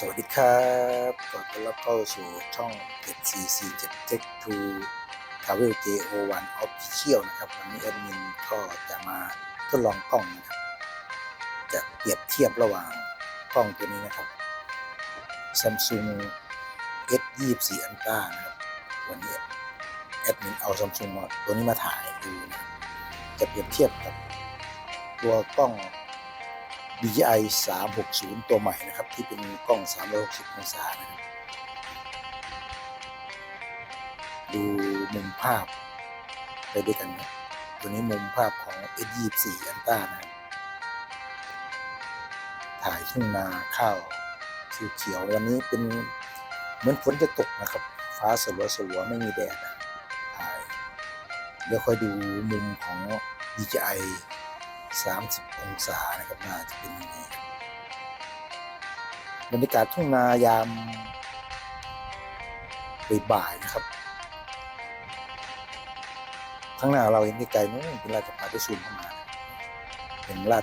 สวัสดีครับขอต้อนรับเข้าสู่ช่อง7447 Tech to Travel JO1 Official นะครับวันนี้แอดมินก็จะมาทดลองกล้องนะครับจะเปรียบเทียบระหว่างกล้องตัวนี้นะครับ Samsung S24 Ultra นะครับวันนี้แอดมินเอา Samsung มาตัวนี้มาถ่ายดูนะจะเปรียบเทียบกับตัวกล้อง DJI 360 ตัวใหม่นะครับ ที่เป็นกล้อง 360 องศานะครับดูมุมภาพไปด้วยกันนะตัวนี้มุมภาพของ S24 อันต้านะถ่ายทุ่งนาข้าวเขียวๆวันนี้เป็นเหมือนฝนจะตกนะครับ ฟ้าสลัวสลัวๆไม่มีแดดนะถ่ายเดี๋ยวค่อยดูมุมของ DJI 30 องศานะครับน่าจะเป็นยังไงบรรยากาศทุ่งนายามบ่ายๆนะครับ ข้างหน้าเราเห็นไกลๆนู้นเป็นราชพัฒน์ที่ซูมเข้ามาเป็นรา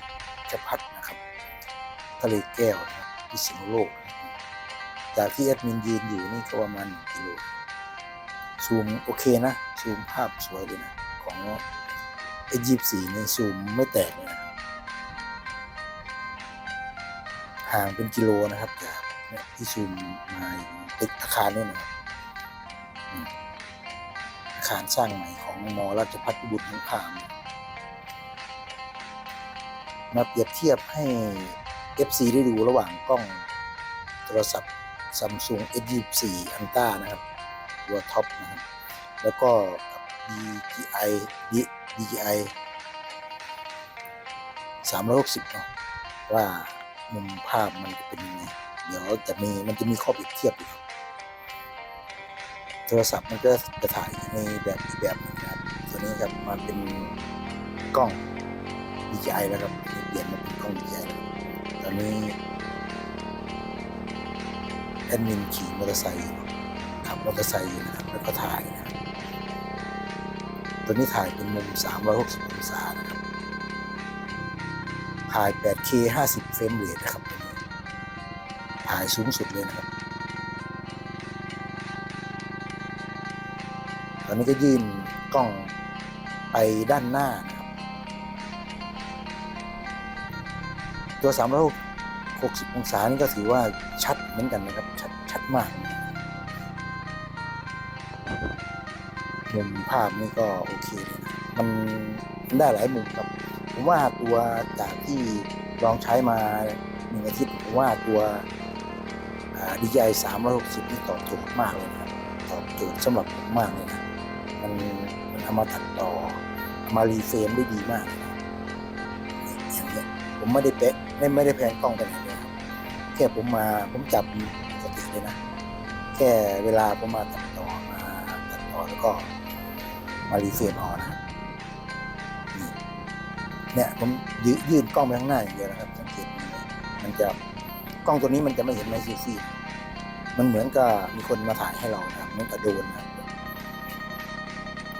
ชพัฒน์นะครับ ทะเลแก้วนะครับพิษณุโลก จากที่แอดมินยืนอยู่นี่ก็ประมาณหนึ่งกิโลซูมโอเคนะ ซูมภาพสวยเลยนะ ของ ไอ้ยีบสีนี่ซูมไม่แตกเลยนะห่างเป็นกิโลนะครับจากที่ซูมมาตึกอาคารนู่นนะครับอาคารสร้างใหม่ของมอราชพัฒบุตรของพามมาเปรียบเทียบให้ FC ได้ดูระหว่างกล้องโทรศัพท์ Samsung S24 Ultra นะครับ ตัวท็อปนะครับ แล้วก็ กับ DJI D- DJI 360เนาะว่ามุมภาพมันจะเป็นยังไงเดี๋ยวจะมีมันจะมีข้อเปรียบเทียบอยู่โทรศัพท์มันก็จะถ่ายในแบบอีกแบบนึงนะครับตัวนี้ครับมันเป็นกล้อง DJI แล้วครับเปลี่ยนมาเป็นกล้อง DJI ตอนนี้แอดมินขี่มอเตอร์ไซค์ขับมอเตอร์ไซค์นะครับแล้วก็ถ่ายนะ ตัวนี้ถ่ายเป็นมุม 360 องศานะครับ ถ่าย 8K 50 เฟรมเรทนะครับ ถ่ายสูงสุดเลยนะครับ ตอนนี้ก็ยื่นกล้องไปด้านหน้านะครับ ตัว 360 องศานี่ก็ถือว่าชัดเหมือนกันนะครับ ชัดชัดมาก มุมภาพนี่ก็โอเคเลยนะมันได้หลายมุมครับ ผมว่าตัวจากที่ลองใช้มาหนึ่งอาทิตย์ผมว่าตัวดีใจสามร้อยหกสิบนี่ตอบโจทย์มากเลยนะครับตอบโจทย์สำหรับผมมากเลยนะมันมันเอามาตัดต่อเอามารีเฟรมได้ดีมากอย่างเงี้ยผมไม่ได้เป๊ะไม่ไม่ได้แพนกล้องไปไหนเลยครับแค่ผมมาผมจับปกติเลยนะ แค่เวลาผมมาตัดต่อมาตัดต่อแล้วก็ มารีเฟรมเอานะครับนี่เนี่ยผมยืยื่นกล้องไปข้างหน้าอย่างเดียวนะครับสังเกตมันจะกล้องตัวนี้มันจะไม่เห็นไมซีซีมันเหมือนกับมีคนมาถ่ายให้เรานะครับเหมือนกับโดนนะ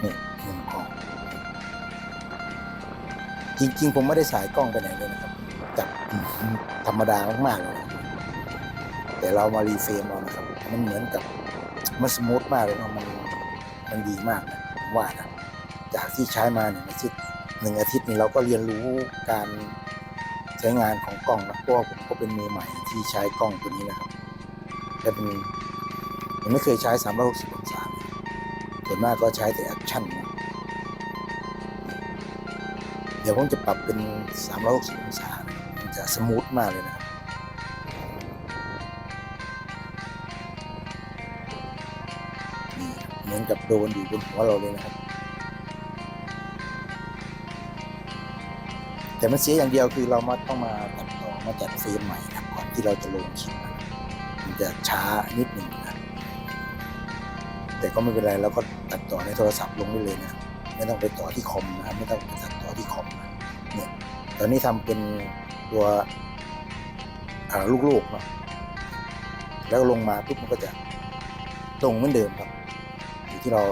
นี่มุมกล้องจริง ๆ ผมไม่ได้สายกล้องไปไหนเลยนะครับจับธรรมดามากๆเลยแต่เรามารีเฟรมเอานะครับ มันเหมือนกับมันสมูทมากเลยเนาะมันมันดีมากนะ ผมว่านะจากที่ใช้มาหนึ่งอาทิตย์หนึ่งอาทิตย์นี้เราก็เรียนรู้การใช้งานของกล้องนะเพราะว่าผมก็เป็นมือใหม่ที่ใช้กล้องตัวนี้นะครับและเป็นผมไม่เคยใช้ 360องศาส่วนมากก็ใช้แต่แอคชั่นนะเดี๋ยวผมจะปรับเป็น 360องศามันจะสมูทมากเลยนะครับ มือนกับโดนอยู่บนหัวเราเลยนะครับ แต่มันเสียอย่างเดียวคือเรามาต้องมาตัดต่อมาจัดเฟรมใหม่นะครับก่อนที่เราจะลงคลิปมันจะช้านิดหนึ่งนะแต่ก็ไม่เป็นไรเราก็ตัดต่อในโทรศัพท์ลงได้เลยนะไม่ต้องไปต่อที่คอมนะครับไม่ต้องไปตัดต่อที่คอมนะเนี่ยตอนนี้ทำเป็นตัวลูกๆเนาะแล้วลงมาปุ๊บมันก็จะตรงเหมือนเดิมครับ ที่เรา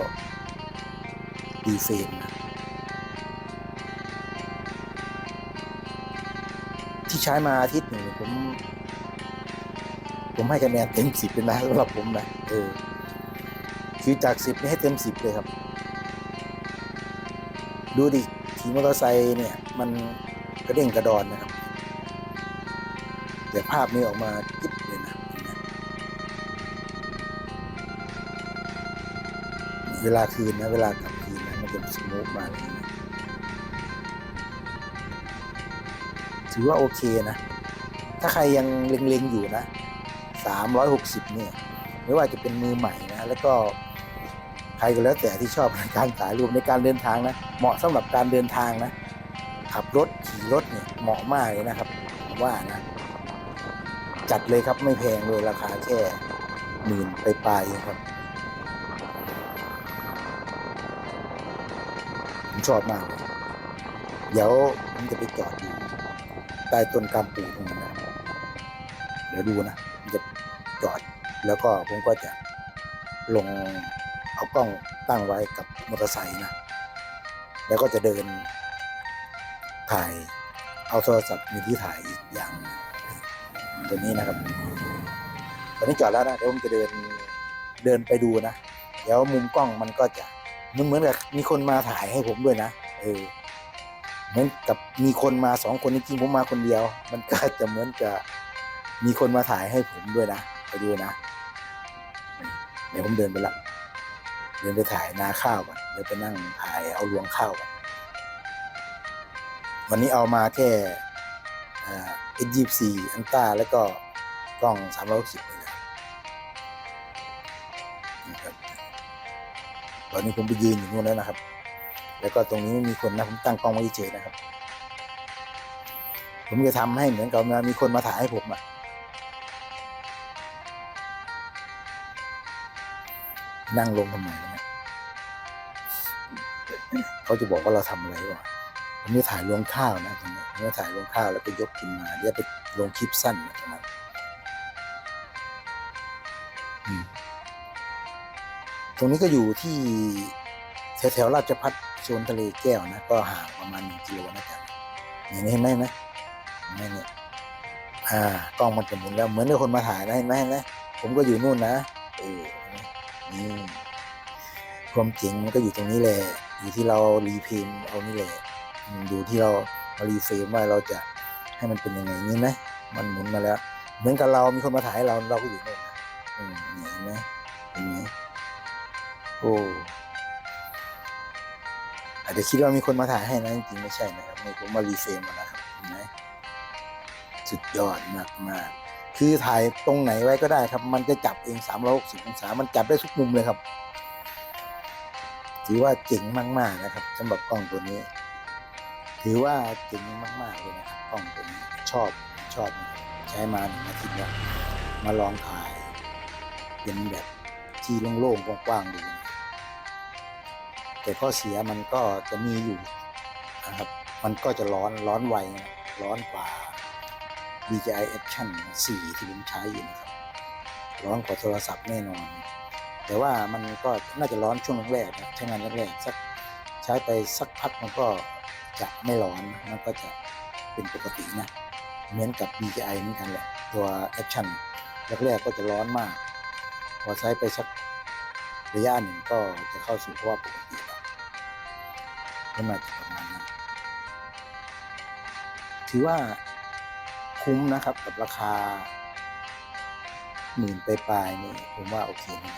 ดีเฟนะที่ใช้มาอาทิตย์หนึ่งผม ผมให้คะแนนเต็มสิบเลยนะสำหรับผมนะเออคือจากสิบนี่ให้เต็มสิบเลยครับ ดูดิขี่มอเตอร์ไซค์เนี่ย มันกระเด้งกระดอนนะครับแต่ภาพนี้ออกมาจิ๊บ เวลาคืนนะเวลากลับคืนนะมันจะสมูทมาเลยนะถือว่าโอเคนะ ถ้าใครยังเล็งๆอยู่นะสามร้อยหกสิบเนี่ย ไม่ว่าจะเป็นมือใหม่นะ แล้วก็ใครก็แล้วแต่ที่ชอบในการถ่ายรูปในการเดินทางนะ เหมาะสำหรับการเดินทางนะ ขับรถขี่รถเนี่ยเหมาะมากเลยนะครับผมว่านะ จัดเลยครับไม่แพงเลยราคาแค่หมื่นไปลายๆเงครับ ชอบมากเลยเดี๋ยวผมจะไปจอดอยู่ใต้ต้นกามปูตรงนั้นนะเดี๋ยวดูนะผมจะจอด แล้วก็ผมก็จะลงเอากล้องตั้งไว้กับมอเตอร์ไซค์นะ แล้วก็จะเดินถ่ายเอาโทรศัพท์มีที่ถ่ายอีกอย่างหนึ่งตัวนี้นะครับ ตอนนี้จอดแล้วนะเดี๋ยวผมจะเดินเดินไปดูนะ เดี๋ยวมุมกล้องมันก็จะ มันเหมือนกับมีคนมาถ่ายให้ผมด้วยนะเออเหมือนกับมีคนมาสองคนจริงๆผมมาคนเดียว มันก็จะเหมือนกับมีคนมาถ่ายให้ผมด้วยนะไปดูนะเดี๋ยวผมเดินไปละเดินไปถ่ายนาข้าวก่อนเดี๋ยวไปนั่งถ่ายเอารวงข้าวก่อนวันนี้เอามาแค่เอ็ดยี่สี่อันต้าแล้วก็กล้องสามร้อยสิบนี่แหละนะครับ ตอนนี้ผมไปยืนอยู่นู่นแล้วนะครับ แล้วก็ตรงนี้ไม่มีคนนะผมตั้งกล้องไว้เฉยนะครับ ผมจะทำให้เหมือนกับมีคนมาถ่ายให้ผมอะนั่งลงทำไมวะเนี่ยเขาจะบอกว่าเราทำอะไรวะผมจะถ่ายรวงข้าวนะตรงนี้ผมจะถ่ายรวงข้าวแล้วก็ยกขึ้นมาเดี๋ยวไปลงคลิปสั้นนะตรงนั้นอืม ตรงนี้ก็อยู่ที่แถวๆราชพัฒโซนทะเลแก้วนะ ก็ห่างประมาณหนึ่งกิโลนะจ๊ะเห็นไหมเห็นไหมเห็นไหมเห็นไหมเนี่ยอ่ากล้องมันจะหมุนแล้วเหมือนมีคนมาถ่ายนะเห็นไหมเห็นไหมผมก็อยู่นู่นนะเออนี่ความจริงมันก็อยู่ตรงนี้แหละอยู่ที่เรารีพิมพ์เอานี่แหละอยู่ที่เรามารีเฟรมว่าเราจะให้มันเป็นยังไงนี่ไหมมันหมุนมาแล้ว เหมือนกับเรามีคนมาถ่ายเราเราก็อยู่นู่นนะอืมเห็นไหม อ้อาจจะคิดว่ามีคนมาถ่ายให้นะจริงๆไม่ใช่นะครับนี่ผมมารีเฟรมมาแล้วครับเห็นไหมสุดยอดมากมากคือถ่ายตรงไหนไว้ก็ได้ครับ มันจะจับเอง360องศา มันจับได้ทุกมุมเลยครับ ถือว่าเจ๋งมากๆนะครับสำหรับกล้องตัวนี้ ถือว่าเจ๋งมากๆเลยนะครับกล้องตัวนี้ชอบชอบใช้มาหนึ่งอาทิตย์แล้วมาลองถ่าย เป็นแบบที่โล่งๆกว้างๆดู แต่ข้อเสียมันก็จะมีอยู่นะครับ มันก็จะร้อนร้อนไวร้อนกว่า DJI Action 4 ที่ผมใช้อยู่นะครับ ร้อนกว่าโทรศัพท์แน่นอน แต่ว่ามันก็น่าจะร้อนช่วงแรกนะใช้งานแรกๆสักใช้ไปสักพักมันก็จะไม่ร้อนมันก็จะเป็นปกตินะ เหมือนกับ DJI เหมือนกันแหละตัว Action แรกๆก็จะร้อนมาก พอใช้ไปสักระยะหนึ่งก็จะเข้าสู่ภาวะปกติ ก็น่าจะประมาณนั้นถือว่าคุ้มนะครับกับราคาหมื่นไปปลายๆนี่ผมว่าโอเคนะ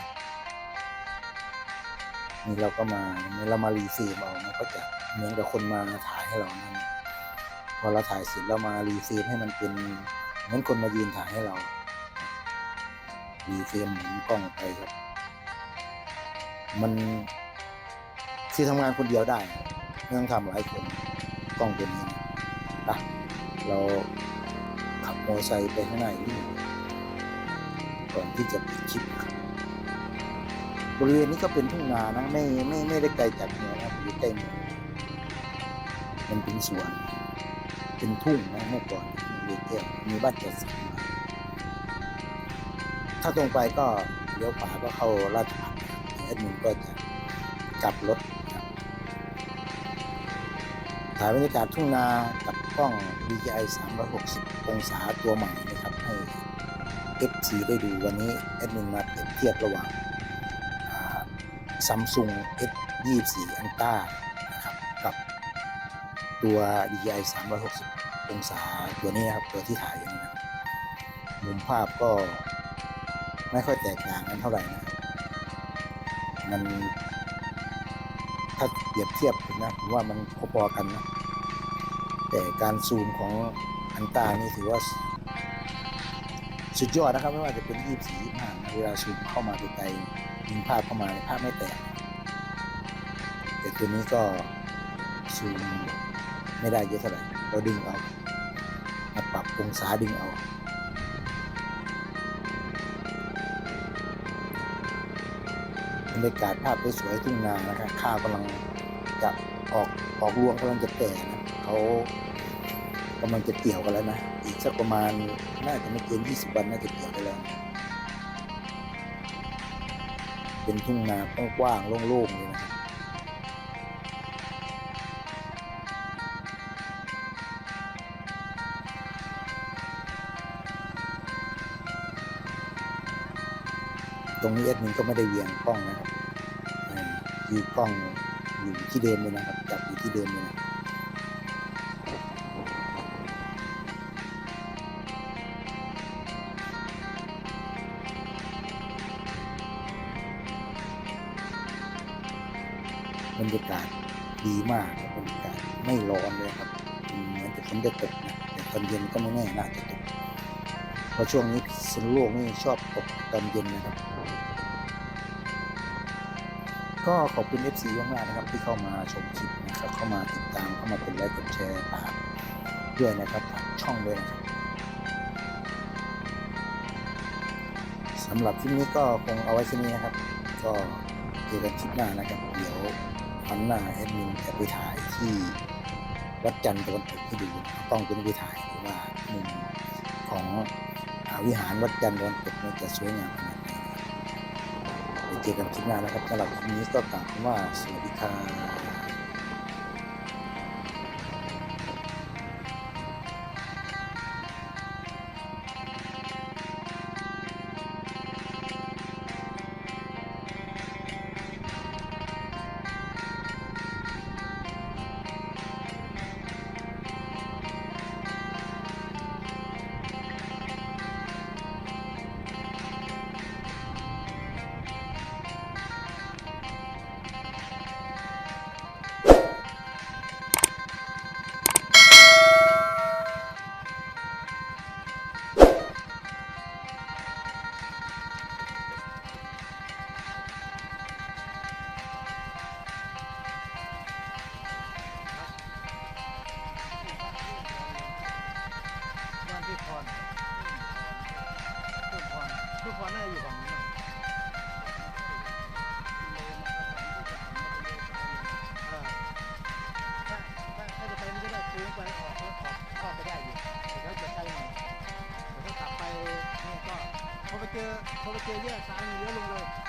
นี่เราก็มานี่เรามารีฟิล์มเอามันก็จะเหมือนกับคนมาถ่ายให้เรานั่นพอเราถ่ายเสร็จเรามารีฟิล์มให้มันเป็นเหมือนคนมายืนถ่ายให้เรารีฟิล์มหมุนกล้องไปครับ มันคือทำงานคนเดียวได้ ไม่ต้องทำหลายคนกล้องตัวนี้นะเราขับมอเตอร์ไซค์ไปข้างหน้าอีกนิดก่อนที่จะปิดคลิปครับบริเวณนี้ก็เป็นทุ่งนานะไม่ไม่ไม่ได้ไกลจากเมืองนะอยู่ใกล้เมืองมันเป็นสวน เป็นทุ่งนะเมื่อก่อนเล็กแก้วมีบ้านจัดสรรถ้าตรงไปก็เลี้ยวขวาก็เข้าราชพัฒน์แอดมินก็จะกลับรถ ถ่ายบรรยากาศทุ่งนากับกล้อง DJI 360 องศาตัวใหม่นะครับ ให้ FC ได้ดูวันนี้แอดมินมาเปรียบเทียบระหว่างซัมซุง S24 Ultra นะครับกับตัว DJI 360 องศาตัวนี้ครับตัวที่ถ่ายอยู่นี้นะครับมุมภาพก็ไม่ค่อยแตกต่างกันเท่าไหร่นะครับมัน ถ้าเปรียบเทียบนะผมว่ามันพอๆกันนะ แต่การซูมของอันตานี่ถือว่า สุดยอดนะครับ ไม่ว่าจะเป็น24 25เวลาซูมเข้ามาไกลๆยิงภาพเข้ามาภาพไม่แตก แต่ตัวนี้ก็ซูมไม่ได้เยอะเท่าไหร่เราดึงเอามาปรับองศาดึงเอา บรรยากาศภาพสวยๆทุ่งนานะครับข้าวกำลังจะออกออกรวงกำลังจะแก่นะเขากำลังจะเกี่ยวกันแล้วนะ อีกสักประมาณน่าจะไม่เกิน20 วันน่าจะเกี่ยวกันแล้วเป็นทุ่งนากว้างๆโล่งๆเลยนะ รับตรงนี้เอ็ดมินก็ไม่ได้เวียงกล้องนะครับเออคือกล้องอยู่ที่เดิมเลยนะครับ จับอยู่ที่เดิมเลยนะบรรยากาศดีมากครับบรรยากาศไม่ร้อนเลยครับเหมือนจะฝนจะตกนะแต่ตอนเย็นก็ไม่แน่น่าจะตกเพราะช่วงนี้สนโลกนี่ชอบตกตอนเย็นนะครับ ก็ขอบคุณ FC มากๆนะครับที่เข้ามาชมคลิปนะครับเข้ามาติดตามเข้ามาเป็นไลค์กดแชร์ฝากด้วยนะครับฝากช่องด้วยนะครับสำหรับคลิปนี้ก็คงเอาไว้แค่นี้นะครับ ก็เจอกันคลิปหน้านะครับ เดี๋ยววันหน้าแอดมินจะไปถ่ายที่วัดจันทร์ตะวันตกให้ดูต้องเป็นไปถ่ายดูว่ามุมของอวิหารวัดจันทร์ตะวันตกนี่ยจะสวยงามขนาด เจอกันคลิปหน้านะครับสำหรับวันนี้ก็กล่าวว่าสวัสดีครับ อยแต่ถ้ากลับ